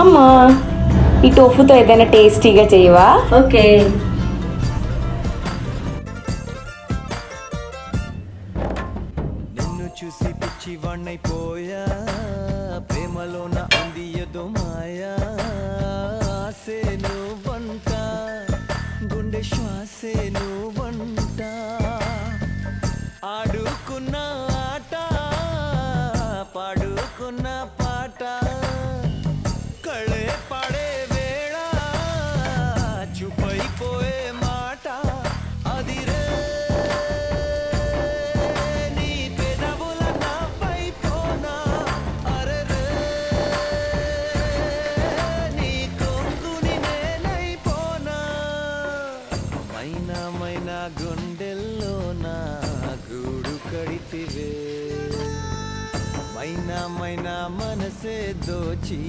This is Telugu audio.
అమ్మా ఈ టోఫుతో ఏదైనా టేస్టీగా చేయవా? ఓకే. నిన్ను చూసి పిచ్చి వాణ్ణైపోయా ప్రేమలోన ఉంది ఏదో మాయా ఆసే నువ్వంట గుండె శ్వాసే నువ్వంట. ఆడుకున్న చూపైపోయే మాట అదిరే నీ పెదవుల నాపై పోనా? అరెరే నీ కొంగుని నేనైపోనా మైనా మైనా గుండెల్లో గూడు కడితివే. మైనా మైనా మనసే దోచి